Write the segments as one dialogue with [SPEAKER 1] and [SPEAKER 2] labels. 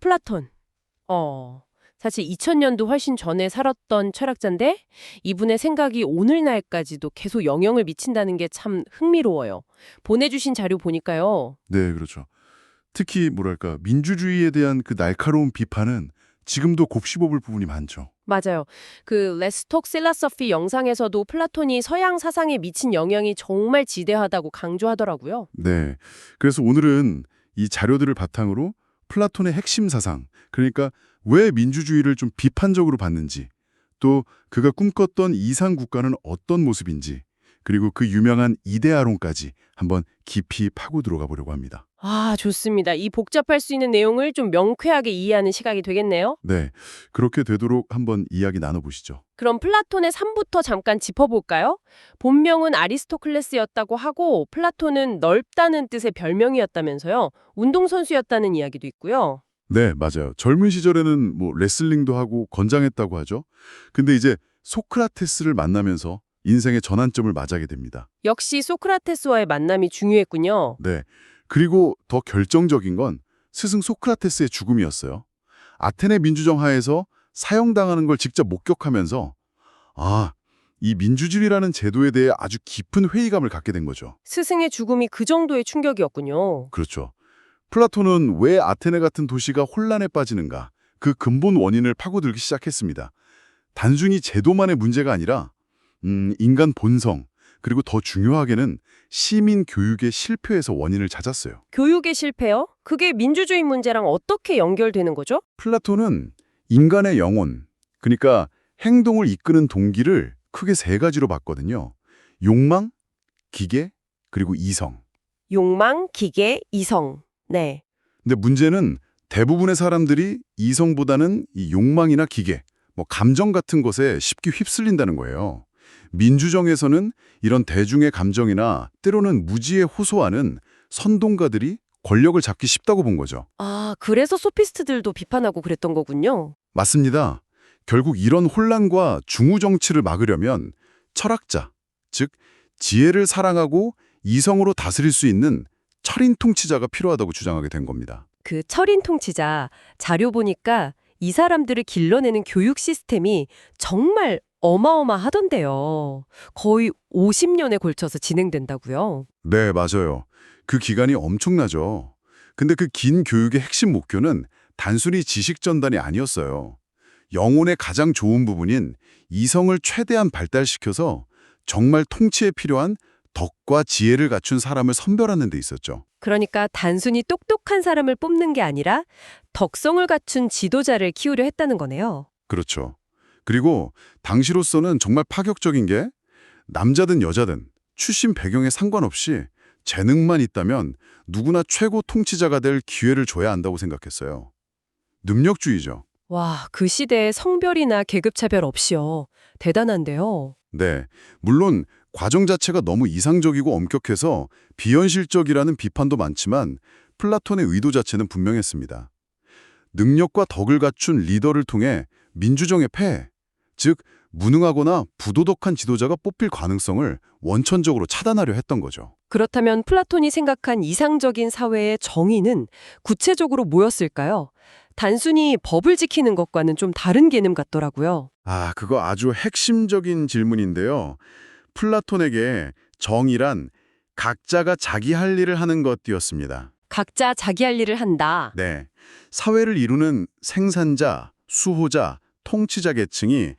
[SPEAKER 1] 플라톤. 어, 사실 2000년도 훨씬 전에 살았던 철학자인데 이분의 생각이 오늘날까지도 계속 영향을 미친다는 게 참 흥미로워요. 보내주신 자료 보니까요.
[SPEAKER 2] 네, 그렇죠. 특히 뭐랄까 민주주의에 대한 그 날카로운 비판은 지금도 곱씹어볼 부분이 많죠.
[SPEAKER 1] 맞아요. 그 레스톡 필라서피 영상에서도 플라톤이 서양 사상에 미친 영향이 정말 지대하다고 강조하더라고요.
[SPEAKER 2] 네. 그래서 오늘은 이 자료들을 바탕으로 플라톤의 핵심 사상, 그러니까 왜 민주주의를 좀 비판적으로 봤는지, 또 그가 꿈꿨던 이상 국가는 어떤 모습인지, 그리고 그 유명한 이데아론까지 한번 깊이 파고 들어가 보려고 합니다.
[SPEAKER 1] 아, 좋습니다. 이 복잡할 수 있는 내용을 좀 명쾌하게 이해하는 시각이 되겠네요.
[SPEAKER 2] 네. 그렇게 되도록 한번 이야기 나눠보시죠.
[SPEAKER 1] 그럼 플라톤의 삶부터 잠깐 짚어볼까요? 본명은 아리스토클레스였다고 하고 플라톤은 넓다는 뜻의 별명이었다면서요. 운동선수였다는 이야기도 있고요.
[SPEAKER 2] 네, 맞아요. 젊은 시절에는 뭐 레슬링도 하고 건장했다고 하죠. 근데 이제 소크라테스를 만나면서 인생의 전환점을 맞이하게 됩니다.
[SPEAKER 1] 역시 소크라테스와의 만남이 중요했군요.
[SPEAKER 2] 네. 그리고 더 결정적인 건 스승 소크라테스의 죽음이었어요. 아테네 민주정 하에서 사형당하는 걸 직접 목격하면서 아, 이 민주주의라는 제도에 대해 아주 깊은 회의감을 갖게 된 거죠.
[SPEAKER 1] 스승의 죽음이 그 정도의 충격이었군요.
[SPEAKER 2] 그렇죠. 플라톤은 왜 아테네 같은 도시가 혼란에 빠지는가 그 근본 원인을 파고들기 시작했습니다. 단순히 제도만의 문제가 아니라 음, 인간 본성 그리고 더 중요하게는 시민 교육의 실패에서 원인을 찾았어요.
[SPEAKER 1] 교육의 실패요? 그게 민주주의 문제랑 어떻게 연결되는 거죠?
[SPEAKER 2] 플라톤은 인간의 영혼, 그러니까 행동을 이끄는 동기를 크게 세 가지로 봤거든요. 욕망, 기계, 그리고 이성.
[SPEAKER 1] 욕망, 기계, 이성. 네.
[SPEAKER 2] 근데 문제는 대부분의 사람들이 이성보다는 이 욕망이나 기계, 뭐 감정 같은 것에 쉽게 휩쓸린다는 거예요. 민주정에서는 이런 대중의 감정이나 때로는 무지에 호소하는 선동가들이 권력을 잡기 쉽다고 본 거죠.
[SPEAKER 1] 아, 그래서 소피스트들도 비판하고 그랬던 거군요.
[SPEAKER 2] 맞습니다. 결국 이런 혼란과 중우 정치를 막으려면 철학자, 즉 지혜를 사랑하고 이성으로 다스릴 수 있는 철인 통치자가 필요하다고 주장하게 된 겁니다.
[SPEAKER 1] 그 철인 통치자 자료 보니까 이 사람들을 길러내는 교육 시스템이 정말 어마어마하던데요. 거의 50년에 걸쳐서 진행된다고요.
[SPEAKER 2] 네, 맞아요. 그 기간이 엄청나죠. 근데 그 긴 교육의 핵심 목표는 단순히 지식 전단이 아니었어요. 영혼의 가장 좋은 부분인 이성을 최대한 발달시켜서 정말 통치에 필요한 덕과 지혜를 갖춘 사람을 선별하는 데 있었죠.
[SPEAKER 1] 그러니까 단순히 똑똑한 사람을 뽑는 게 아니라 덕성을 갖춘 지도자를 키우려 했다는 거네요.
[SPEAKER 2] 그렇죠. 그리고 당시로서는 정말 파격적인 게 남자든 여자든 출신 배경에 상관없이 재능만 있다면 누구나 최고 통치자가 될 기회를 줘야 한다고 생각했어요. 능력주의죠.
[SPEAKER 1] 와, 그 시대에 성별이나 계급차별 없이요. 대단한데요.
[SPEAKER 2] 네. 물론 과정 자체가 너무 이상적이고 엄격해서 비현실적이라는 비판도 많지만 플라톤의 의도 자체는 분명했습니다. 능력과 덕을 갖춘 리더를 통해 민주정의 폐해, 즉 무능하거나 부도덕한 지도자가 뽑힐 가능성을 원천적으로 차단하려 했던 거죠.
[SPEAKER 1] 그렇다면 플라톤이 생각한 이상적인 사회의 정의는 구체적으로 뭐였을까요? 단순히 법을 지키는 것과는 좀 다른 개념 같더라고요.
[SPEAKER 2] 아, 그거 아주 핵심적인 질문인데요. 플라톤에게 정의란 각자가 자기 할 일을 하는 것이었습니다.
[SPEAKER 1] 각자 자기 할 일을 한다.
[SPEAKER 2] 네. 사회를 이루는 생산자, 수호자, 통치자 계층이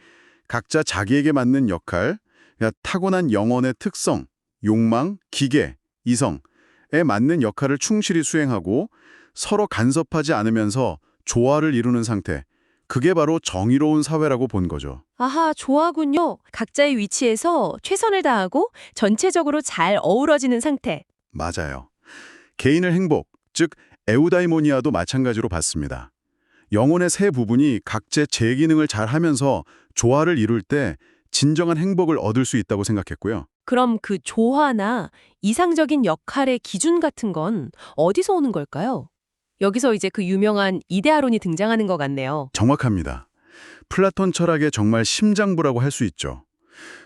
[SPEAKER 2] 각자 자기에게 맞는 역할, 그러니까 타고난 영혼의 특성, 욕망, 기계, 이성에 맞는 역할을 충실히 수행하고 서로 간섭하지 않으면서 조화를 이루는 상태. 그게 바로 정의로운 사회라고 본 거죠.
[SPEAKER 3] 아하, 좋아하군요. 각자의 위치에서 최선을 다하고 전체적으로 잘 어우러지는 상태.
[SPEAKER 2] 맞아요. 개인의 행복, 즉 에우다이모니아도 마찬가지로 봤습니다. 영혼의 세 부분이 각제 제 기능을 잘 하면서 조화를 이룰 때 진정한 행복을 얻을 수 있다고 생각했고요.
[SPEAKER 3] 그럼 그 조화나 이상적인 역할의 기준 같은 건 어디서 오는 걸까요? 여기서 이제 그 유명한 이데아론이 등장하는 것 같네요.
[SPEAKER 2] 정확합니다. 플라톤 철학의 정말 심장부라고 할 수 있죠.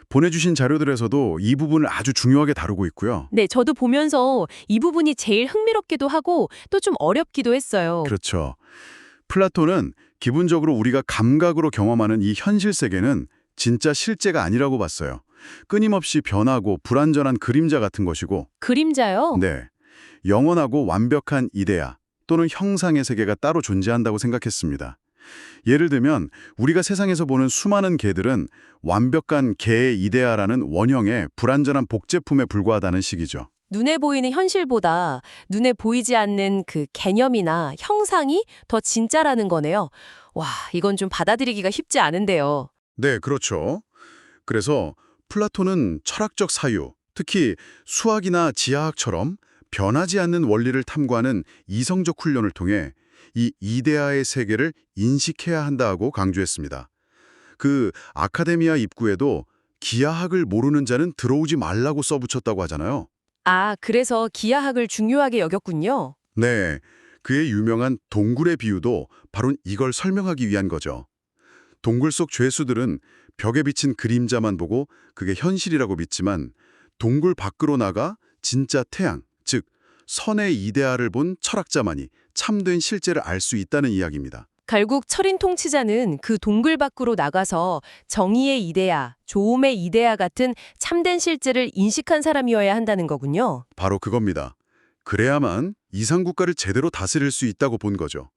[SPEAKER 2] 보내주신 자료들에서도 이 부분을 아주 중요하게 다루고 있고요.
[SPEAKER 3] 네, 저도 보면서 이 부분이 제일 흥미롭기도 하고 또 좀 어렵기도 했어요.
[SPEAKER 2] 그렇죠. 플라톤은 기본적으로 우리가 감각으로 경험하는 이 현실 세계는 진짜 실제가 아니라고 봤어요. 끊임없이 변하고 불완전한 그림자 같은 것이고
[SPEAKER 3] 그림자요?
[SPEAKER 2] 네. 영원하고 완벽한 이데아 또는 형상의 세계가 따로 존재한다고 생각했습니다. 예를 들면 우리가 세상에서 보는 수많은 개들은 완벽한 개의 이데아라는 원형의 불완전한 복제품에 불과하다는 식이죠.
[SPEAKER 3] 눈에 보이는 현실보다 눈에 보이지 않는 그 개념이나 형상이 더 진짜라는 거네요. 와, 이건 좀 받아들이기가 쉽지 않은데요.
[SPEAKER 2] 네, 그렇죠. 그래서 플라톤은 철학적 사유, 특히 수학이나 지하학처럼 변하지 않는 원리를 탐구하는 이성적 훈련을 통해 이 이데아의 세계를 인식해야 한다고 강조했습니다. 그 아카데미아 입구에도 기하학을 모르는 자는 들어오지 말라고 써붙였다고 하잖아요.
[SPEAKER 3] 아, 그래서 기하학을 중요하게 여겼군요.
[SPEAKER 2] 네, 그의 유명한 동굴의 비유도 바로 이걸 설명하기 위한 거죠. 동굴 속 죄수들은 벽에 비친 그림자만 보고 그게 현실이라고 믿지만 동굴 밖으로 나가 진짜 태양, 즉 선의 이데아를 본 철학자만이 참된 실제를 알 수 있다는 이야기입니다.
[SPEAKER 3] 결국 철인 통치자는 그 동굴 밖으로 나가서 정의의 이데아, 조음의 이데아 같은 참된 실제를 인식한 사람이어야 한다는 거군요.
[SPEAKER 2] 바로 그겁니다. 그래야만 이상 국가를 제대로 다스릴 수 있다고 본 거죠.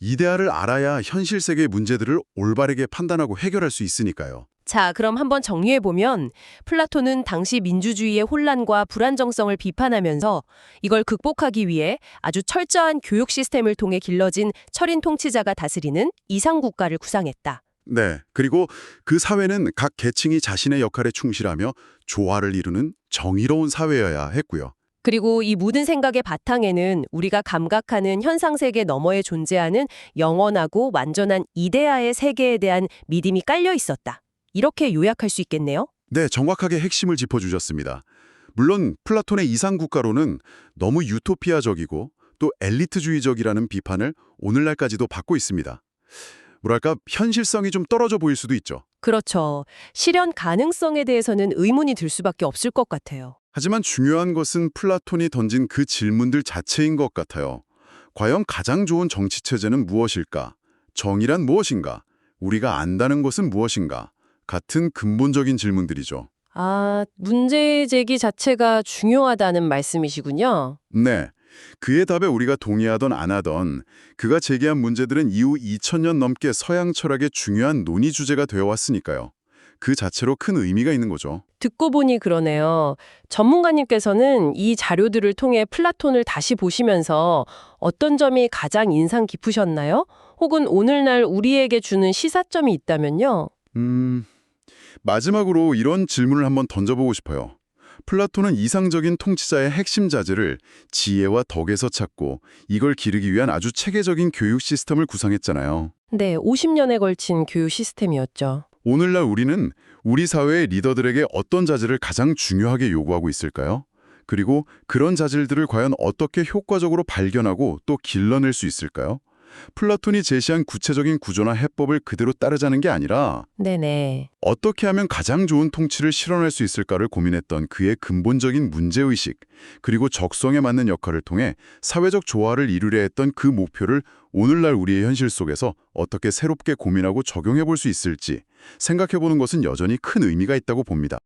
[SPEAKER 2] 이데아를 알아야 현실 세계의 문제들을 올바르게 판단하고 해결할 수 있으니까요.
[SPEAKER 3] 자, 그럼 한번 정리해보면 플라톤은 당시 민주주의의 혼란과 불안정성을 비판하면서 이걸 극복하기 위해 아주 철저한 교육 시스템을 통해 길러진 철인 통치자가 다스리는 이상국가를 구상했다.
[SPEAKER 2] 네. 그리고 그 사회는 각 계층이 자신의 역할에 충실하며 조화를 이루는 정의로운 사회여야 했고요.
[SPEAKER 3] 그리고 이 모든 생각의 바탕에는 우리가 감각하는 현상 세계 너머에 존재하는 영원하고 완전한 이데아의 세계에 대한 믿음이 깔려 있었다. 이렇게 요약할 수 있겠네요.
[SPEAKER 2] 네, 정확하게 핵심을 짚어주셨습니다. 물론 플라톤의 이상국가로는 너무 유토피아적이고 또 엘리트주의적이라는 비판을 오늘날까지도 받고 있습니다. 뭐랄까 현실성이 좀 떨어져 보일 수도 있죠.
[SPEAKER 3] 그렇죠. 실현 가능성에 대해서는 의문이 들 수밖에 없을 것 같아요.
[SPEAKER 2] 하지만 중요한 것은 플라톤이 던진 그 질문들 자체인 것 같아요. 과연 가장 좋은 정치체제는 무엇일까? 정의란 무엇인가? 우리가 안다는 것은 무엇인가? 같은 근본적인 질문들이죠.
[SPEAKER 1] 아, 문제 제기 자체가 중요하다는 말씀이시군요.
[SPEAKER 2] 네. 그의 답에 우리가 동의하던 안 하던 그가 제기한 문제들은 이후 2000년 넘게 서양 철학의 중요한 논의 주제가 되어 왔으니까요. 그 자체로 큰 의미가 있는 거죠.
[SPEAKER 1] 듣고 보니 그러네요. 전문가님께서는 이 자료들을 통해 플라톤을 다시 보시면서 어떤 점이 가장 인상 깊으셨나요? 혹은 오늘날 우리에게 주는 시사점이 있다면요?
[SPEAKER 2] 음, 마지막으로 이런 질문을 한번 던져보고 싶어요. 플라톤은 이상적인 통치자의 핵심 자질을 지혜와 덕에서 찾고 이걸 기르기 위한 아주 체계적인 교육 시스템을 구상했잖아요.
[SPEAKER 1] 네, 50년에 걸친 교육 시스템이었죠.
[SPEAKER 2] 오늘날 우리는 우리 사회의 리더들에게 어떤 자질을 가장 중요하게 요구하고 있을까요? 그리고 그런 자질들을 과연 어떻게 효과적으로 발견하고 또 길러낼 수 있을까요? 플라톤이 제시한 구체적인 구조나 해법을 그대로 따르자는 게 아니라
[SPEAKER 1] 네네.
[SPEAKER 2] 어떻게 하면 가장 좋은 통치를 실현할 수 있을까를 고민했던 그의 근본적인 문제의식, 그리고 적성에 맞는 역할을 통해 사회적 조화를 이루려 했던 그 목표를 오늘날 우리의 현실 속에서 어떻게 새롭게 고민하고 적용해 볼 수 있을지 생각해 보는 것은 여전히 큰 의미가 있다고 봅니다.